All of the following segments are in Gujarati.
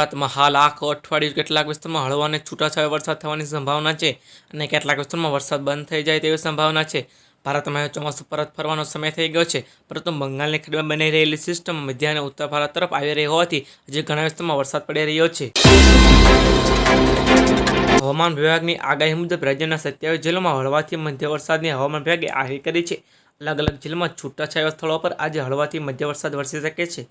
ગુજરાતમાં હાલ આખો અઠવાડિયું કેટલાક વિસ્તારમાં હળવો અને છૂટાછવાયો વરસાદ થવાની સંભાવના છે અને કેટલાક વિસ્તારમાં વરસાદ બંધ થઈ જાય તેવી સંભાવના છે. ભારતમાં ચોમાસું પરત ફરવાનો સમય થઈ ગયો છે, પરંતુ બંગાળની ખાડીમાં બની રહેલી સિસ્ટમ મધ્ય અને ઉત્તર ભારત તરફ આવી રહી હોવાથી હજી ઘણા વિસ્તારમાં વરસાદ પડી રહ્યો છે. હવામાન વિભાગની આગાહી મુજબ રાજ્યના સત્યાવીસ જિલ્લામાં હળવાથી મધ્ય વરસાદની હવામાન વિભાગે આગાહી કરી છે. અલગ અલગ જિલ્લામાં છૂટાછવાયા સ્થળો પર આજે હળવાથી મધ્ય વરસાદ વરસી શકે છે.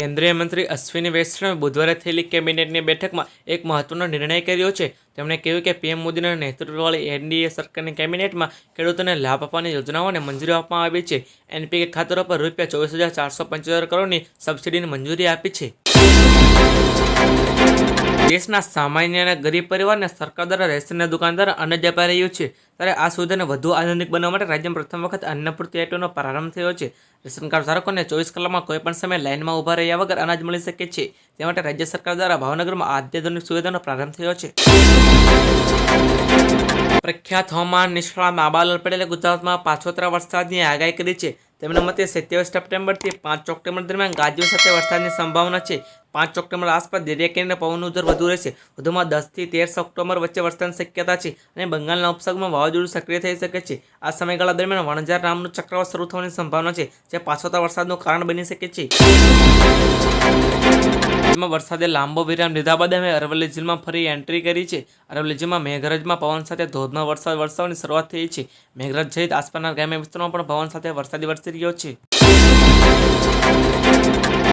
કેન્દ્રીય મંત્રી અશ્વિની વૈષ્ણવે બુધવારે થયેલી કેબિનેટની બેઠકમાં એક મહત્વનો નિર્ણય કર્યો છે. તેમણે કહ્યું કે પીએમ મોદીના નેતૃત્વવાળી એનડીએ સરકારની કેબિનેટમાં ખેડૂતોને લાભ આપવાની યોજનાઓને મંજૂરી આપવામાં આવી છે. એનપીકે ખાતરો પર રૂપિયા ચોવીસ હજાર ચારસો પંચોતેર કરોડની સબસિડીની મંજૂરી આપી છે. દેશના સામાન્ય અને ગરીબ પરિવારને સરકાર દ્વારા રેશનના દુકાન દ્વારા અનાજ અપાઈ રહ્યું છે. ત્યારે આ સુવિધાને વધુ આધુનિક બનાવવા માટે રાજ્યમાં પ્રથમ વખત અન્નપૂર્તિ આઈટમનો પ્રારંભ થયો છે. રેશન કાર્ડ ધારકોને ચોવીસ કલાકમાં કોઈ પણ સમયે લાઇનમાં ઊભા રહ્યા વગર અનાજ મળી શકે છે. તે માટે રાજ્ય સરકાર દ્વારા ભાવનગરમાં અત્યાધુનિક સુવિધાનો પ્રારંભ થયો છે. પ્રખ્યાત હવામાન નિષ્ણાત બાબાલાલ પટેલે ગુજરાતમાં પાછોતરા વરસાદની આગાહી કરી છે. તેમના મતે સત્યાવીસ સપ્ટેમ્બરથી પાંચ ઓક્ટોબર દરમિયાન ગાજવીજ સાથે વરસાદની સંભાવના છે. પાંચ ઓક્ટોબર આસપાસ દરિયા કિનારે પવનનું દર વધુ રહેશે. વધુમાં દસથી તેર ઓક્ટોબર વચ્ચે વરસાદની શક્યતા છે અને બંગાળના ઉપસાગરમાં વાવાઝોડું સક્રિય થઈ શકે છે. આ સમયગાળા દરમિયાન વણઝાર નામનું ચક્રવાત શરૂ થવાની સંભાવના છે, જે પાછોતા વરસાદનું કારણ બની શકે છે. જેમાં વરસાદે લાંબો વિરામ લીધા બાદ અમે અરવલ્લી જિલ્લામાં ફરી એન્ટ્રી કરી છે. અરવલ્લી જિલ્લામાં મેઘરજમાં પવન સાથે ધોધમાર વરસાદ વરસાવવાની શરૂઆત થઈ છે. મેઘરજ સહિત આસપાસના ગ્રામ્ય વિસ્તારોમાં પણ પવન સાથે વરસાદી વરસી રહ્યો છે.